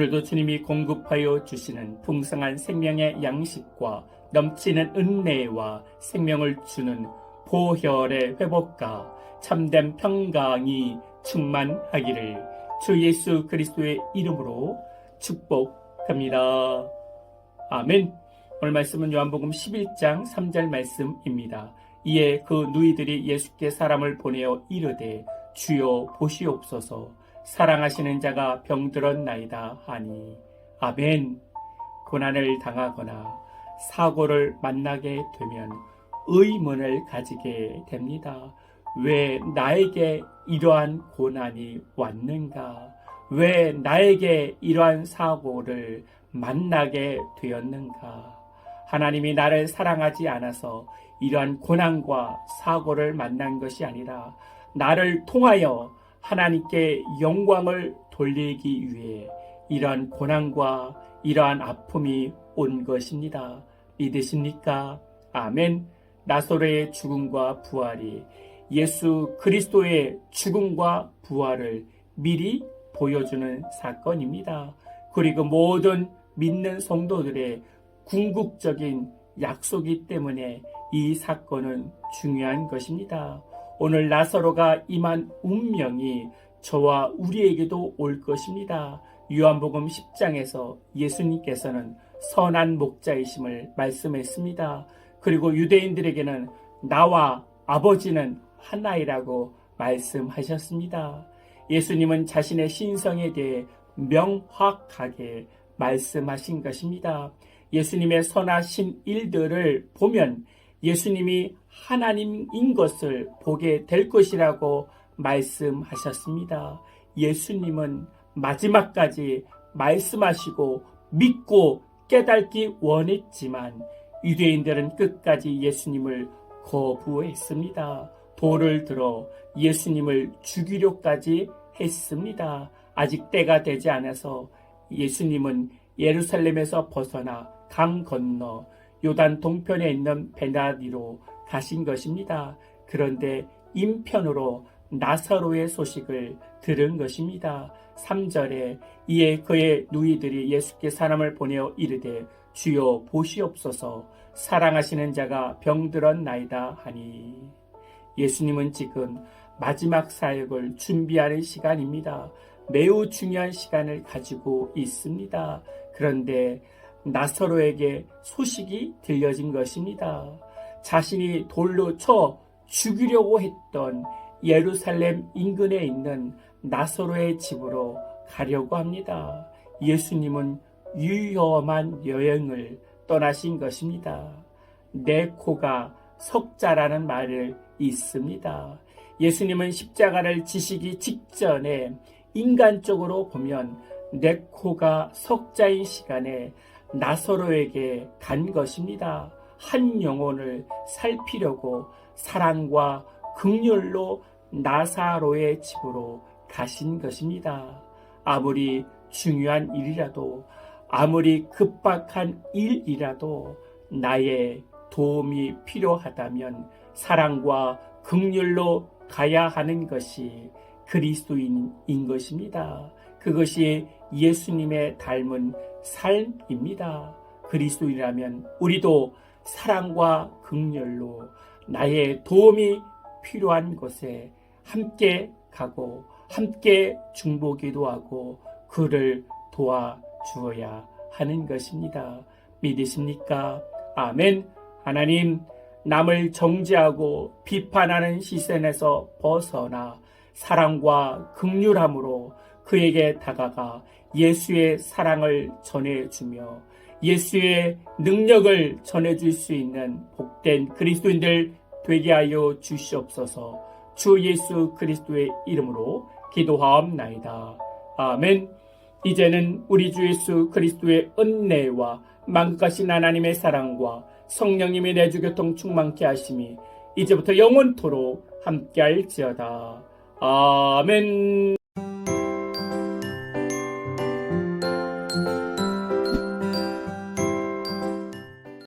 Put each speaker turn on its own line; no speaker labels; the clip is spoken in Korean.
오늘도 주님이 공급하여 주시는 풍성한 생명의 양식과 넘치는 은혜와 생명을 주는 보혈의 회복과 참된 평강이 충만하기를 주 예수 그리스도의 이름으로 축복합니다. 아멘. 오늘 말씀은 요한복음 11장 3절 말씀입니다. 이에 그 누이들이 예수께 사람을 보내어 이르되 주여 보시옵소서 사랑하시는 자가 병들었나이다 하니 아멘. 고난을 당하거나 사고를 만나게 되면 의문을 가지게 됩니다. 왜 나에게 이러한 고난이 왔는가? 왜 나에게 이러한 사고를 만나게 되었는가? 하나님이 나를 사랑하지 않아서 이러한 고난과 사고를 만난 것이 아니라 나를 통하여 하나님께 영광을 돌리기 위해 이러한 고난과 이러한 아픔이 온 것입니다. 믿으십니까? 아멘. 나소로의 죽음과 부활이 예수 그리스도의 죽음과 부활을 미리 보여주는 사건입니다. 그리고 모든 믿는 성도들의 궁극적인 약속이 때문에 이 사건은 중요한 것입니다. 오늘 나사로가 임한 운명이 저와 우리에게도 올 것입니다. 요한복음 10장에서 예수님께서는 선한 목자이심을 말씀했습니다. 그리고 유대인들에게는 나와 아버지는 하나이라고 말씀하셨습니다. 예수님은 자신의 신성에 대해 명확하게 말씀하신 것입니다. 예수님의 선하신 일들을 보면 예수님이 하나님인 것을 보게 될 것이라고 말씀하셨습니다. 예수님은 마지막까지 말씀하시고 믿고 깨닫기 원했지만 유대인들은 끝까지 예수님을 거부했습니다. 돌을 들어 예수님을 죽이려까지 했습니다. 아직 때가 되지 않아서 예수님은 예루살렘에서 벗어나 강 건너 요단 동편에 있는 베나디로 가신 것입니다. 그런데 인편으로 나사로의 소식을 들은 것입니다. 3절에 이에 그의 누이들이 예수께 사람을 보내어 이르되 주여 보시옵소서 사랑하시는 자가 병들었나이다 하니 예수님은 지금 마지막 사역을 준비하는 시간입니다. 매우 중요한 시간을 가지고 있습니다. 그런데 나사로에게 소식이 들려진 것입니다. 자신이 돌로 쳐 죽이려고 했던 예루살렘 인근에 있는 나사로의 집으로 가려고 합니다. 예수님은 위험한 여행을 떠나신 것입니다. 내 코가 석자라는 말을 있습니다. 예수님은 십자가를 지시기 직전에 인간적으로 보면 내 코가 석자인 시간에 나서로에게 간 것입니다. 한 영혼을 살피려고 사랑과 극렬로 나사로의 집으로 가신 것입니다. 아무리 중요한 일이라도 아무리 급박한 일이라도 나의 도움이 필요하다면 사랑과 극렬로 가야 하는 것이 그리스도인인 것입니다. 그것이 예수님의 닮은 삶입니다. 그리스도이라면 우리도 사랑과 극렬로 나의 도움이 필요한 곳에 함께 가고 함께 중보기도 하고 그를 도와 주어야 하는 것입니다. 믿으십니까? 아멘. 하나님, 남을 정죄하고 비판하는 시선에서 벗어나 사랑과 극률함으로 그에게 다가가 예수의 사랑을 전해주며 예수의 능력을 전해줄 수 있는 복된 그리스도인들 되게 하여 주시옵소서 주 예수 그리스도의 이름으로 기도하옵나이다. 아멘. 이제는 우리 주 예수 그리스도의 은혜와 만국하신 하나님의 사랑과 성령님의 내주 교통 충만케 하심이 이제부터 영원토록 함께할지어다. 아멘.